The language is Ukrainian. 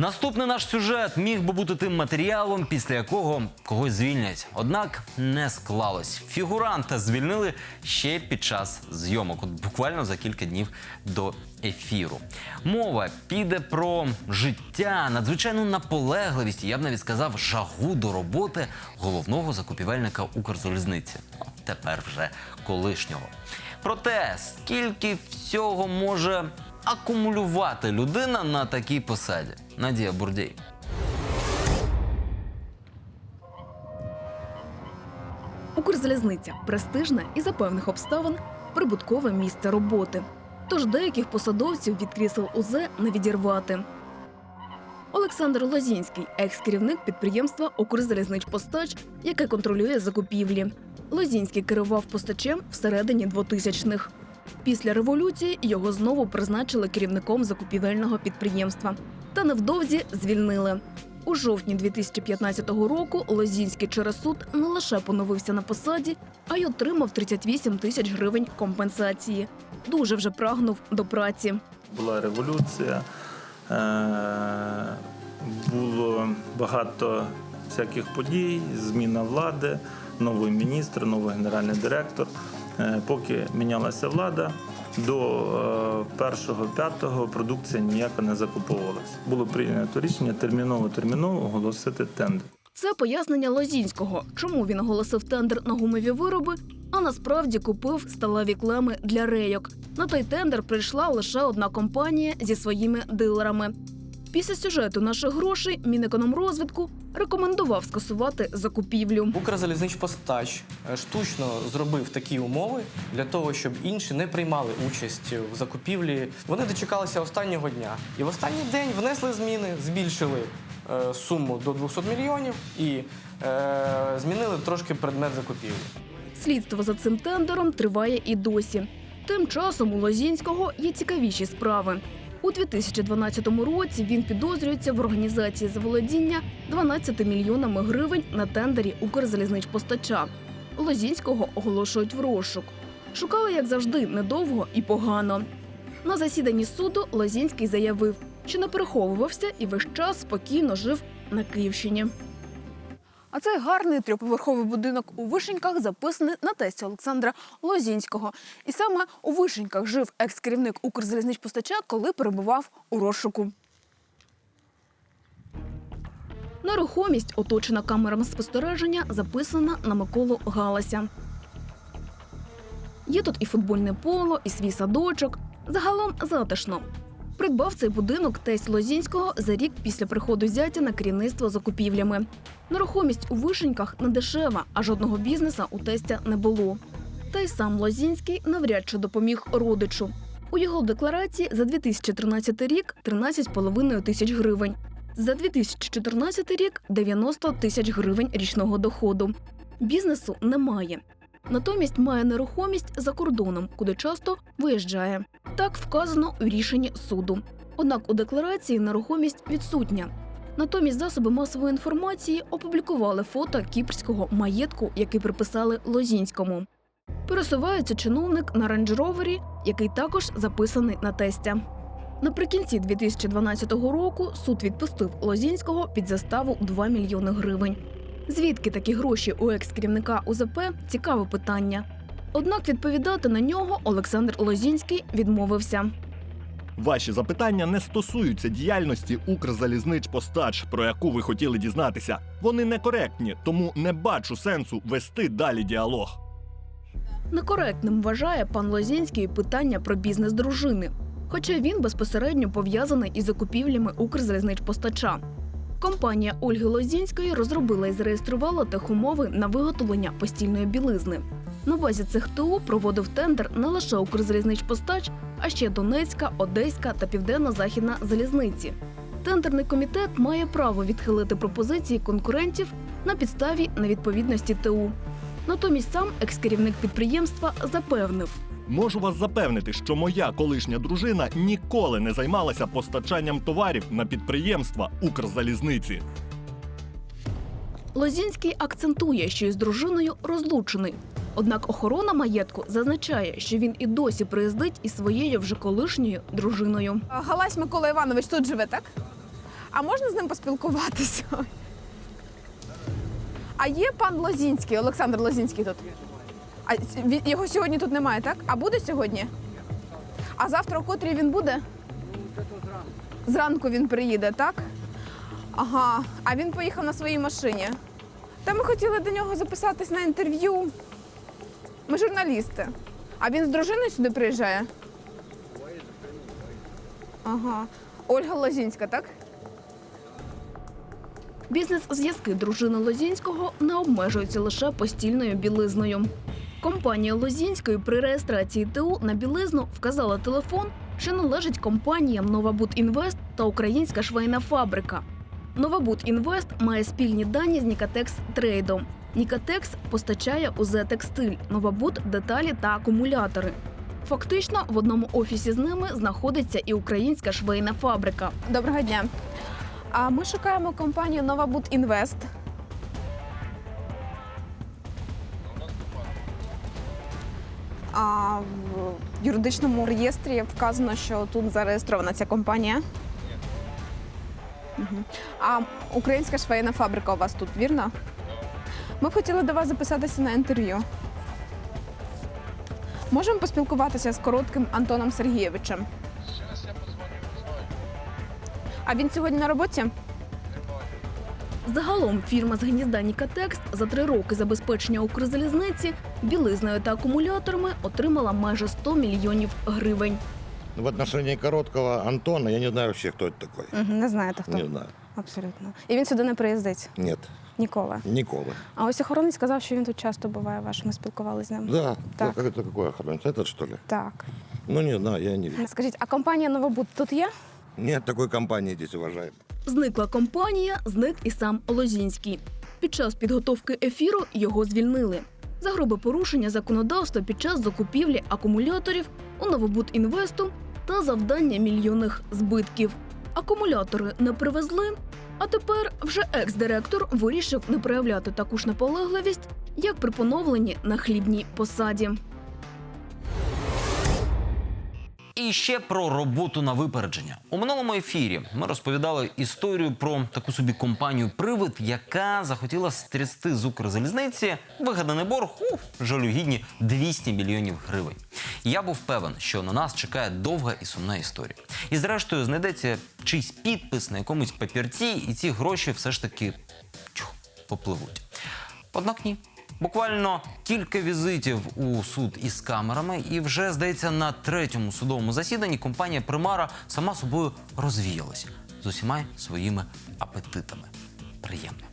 Наступний наш сюжет міг би бути тим матеріалом, після якого когось звільнять. Однак не склалось. Фігуранта звільнили ще під час зйомок, от буквально за кілька днів до ефіру. Мова піде про життя, надзвичайну наполегливість, я б навіть сказав, жагу до роботи головного закупівельника Укрзалізниці. Тепер вже колишнього. Про те, скільки всього може акумулювати людина на такій посаді. Надія Бурдій. Укрзалізниця престижне і за певних обставин прибуткове місце роботи. Тож деяких посадовців від крісел УЗ не відірвати. Олександр Лозінський, екс-керівник підприємства Укрзалізничпостач, яке контролює закупівлі. Лозінський керував постачем всередині 2000-х. Після революції його знову призначили керівником закупівельного підприємства. Та невдовзі звільнили. У жовтні 2015 року Лозінський через суд не лише поновився на посаді, а й отримав 38 тисяч гривень компенсації. Дуже вже прагнув до праці. Була революція, е, було багато всяких подій, зміна влади, новий міністр, новий генеральний директор. Е, Поки мінялася влада, до е, першого п'ятого продукція ніяка не закуповувалася. Було прийнято рішення терміново терміново оголосити тендер. Це пояснення Лозінського, чому він оголосив тендер на гумові вироби, а насправді купив сталеві клеми для рейок. На той тендер прийшла лише одна компанія зі своїми дилерами. Після сюжету наших грошей Мінекономрозвитку рекомендував скасувати закупівлю. Укрзалізничпостач е, штучно зробив такі умови для того, щоб інші не приймали участь в закупівлі. Вони дочекалися останнього дня. І в останній день внесли зміни, збільшили е, суму до 200 мільйонів і е, змінили трошки предмет закупівлі. Слідство за цим тендером триває і досі. Тим часом у Лозінського є цікавіші справи. У 2012 році він підозрюється в організації заволодіння 12 мільйонами гривень на тендері Укрзалізничпостача. Лозінського оголошують в розшук. Шукали, як завжди, недовго і погано. На засіданні суду Лозінський заявив, що не переховувався і весь час спокійно жив на Київщині. А цей гарний трьохповерховий будинок у Вишеньках записаний на тесті Олександра Лозінського. І саме у Вишеньках жив екс-керівник Укрзалізничпостача, коли перебував у розшуку. Нерухомість, оточена камерами спостереження, записана на Миколу Галася. Є тут і футбольне поло, і свій садочок. Загалом затишно. Придбав цей будинок тесть Лозінського за рік після приходу зятя на керівництво закупівлями. Нерухомість у вишеньках не дешева, а жодного бізнеса у тестя не було. Та й сам Лозінський навряд чи допоміг родичу. У його декларації за 2013 рік 13,5 тисяч гривень. За 2014 рік 90 тисяч гривень річного доходу. Бізнесу немає. Натомість має нерухомість за кордоном, куди часто виїжджає. Так вказано у рішенні суду. Однак у декларації нерухомість відсутня. Натомість засоби масової інформації опублікували фото кіпрського маєтку, який приписали Лозінському. Пересувається чиновник на рейндж-ровері, який також записаний на тестя. Наприкінці 2012 року суд відпустив Лозінського під заставу 2 мільйони гривень. Звідки такі гроші у екс-керівника УЗП – цікаве питання. Однак відповідати на нього Олександр Лозінський відмовився. Ваші запитання не стосуються діяльності Укрзалізничпостач, про яку ви хотіли дізнатися. Вони некоректні, тому не бачу сенсу вести далі діалог. Некоректним вважає пан Лозінський питання про бізнес дружини, хоча він безпосередньо пов'язаний із закупівлями Укрзалізничпостача. Компанія Ольги Лозінської розробила і зареєструвала техумови на виготовлення постільної білизни. На базі цих ТУ проводив тендер не лише Укрзалізничпостач, а ще Донецька, Одеська та Південно-Західна залізниці. Тендерний комітет має право відхилити пропозиції конкурентів на підставі невідповідності ТУ. Натомість сам екс-керівник підприємства запевнив, Можу вас запевнити, що моя колишня дружина ніколи не займалася постачанням товарів на підприємства Укрзалізниці. Лозінський акцентує, що із дружиною розлучений. Однак охорона маєтку зазначає, що він і досі приїздить із своєю вже колишньою дружиною. Галась Микола Іванович тут живе, так? А можна з ним поспілкуватися? А є пан Лозінський, Олександр Лозінський тут? А його сьогодні тут немає, так? А буде сьогодні? А завтра о котрій він буде? Зранку він приїде, так? Ага. А він поїхав на своїй машині. Та ми хотіли до нього записатись на інтерв'ю. Ми журналісти. А він з дружиною сюди приїжджає? Ага. Ольга Лозінська, так? Бізнес-зв'язки дружини Лозінського не обмежуються лише постільною білизною. Компанія Лозінської при реєстрації ТУ на білизну вказала телефон, що належить компаніям Новабуд Інвест та Українська швейна фабрика. Новабуд Інвест має спільні дані з Нікатекс Трейдом. Нікатекс постачає УЗ текстиль, Новабуд деталі та акумулятори. Фактично, в одному офісі з ними знаходиться і українська швейна фабрика. Доброго дня. А ми шукаємо компанію Новабуд Інвест. А в юридичному реєстрі вказано, що тут зареєстрована ця компанія. Мгм. А українська швейна фабрика у вас тут, вірно? Ми б хотіли до вас записатися на інтерв'ю. Можемо поспілкуватися з коротким Антоном Сергійовичем. А він сьогодні на роботі? Загалом фірма з гнізда Нікатекст за три роки забезпечення Укрзалізниці білизною та акумуляторами отримала майже 100 мільйонів гривень. В отношении короткого Антона я не знаю вообще, кто это такой. Угу, не знаєте хто. Не знаю. Абсолютно. І він сюди не приїздить Нет, ніколи. Николы. А ось охоронець сказав, що він тут часто буває ваш. Ми спілкувалися з ним. Да, Так. так. это какой охранник? Этот что ли? Так. Ну не знаю, я не видел. Скажіть, а компанія Новобуд тут є? Нет такой компании здесь, уважаемый. Зникла компанія, зник і сам Лозінський. Під час підготовки ефіру його звільнили. За грубе порушення законодавства під час закупівлі акумуляторів у Новобуд Інвесту та завдання мільйонних збитків. Акумулятори не привезли, а тепер вже екс-директор вирішив не проявляти таку ж наполегливість, як при поновленні на хлібній посаді. І ще про роботу на випередження. У минулому ефірі ми розповідали історію про таку собі компанію Привид, яка захотіла стрясти з Укрзалізниці вигаданий борг у жалюгідні 200 мільйонів гривень. Я був певен, що на нас чекає довга і сумна історія. І зрештою знайдеться чийсь підпис на якомусь папірці, і ці гроші все ж таки чух, попливуть. Однак ні. Буквально кілька візитів у суд із камерами, і вже здається, на третьому судовому засіданні компанія Примара сама собою розвіялась з усіма своїми апетитами. Приємно.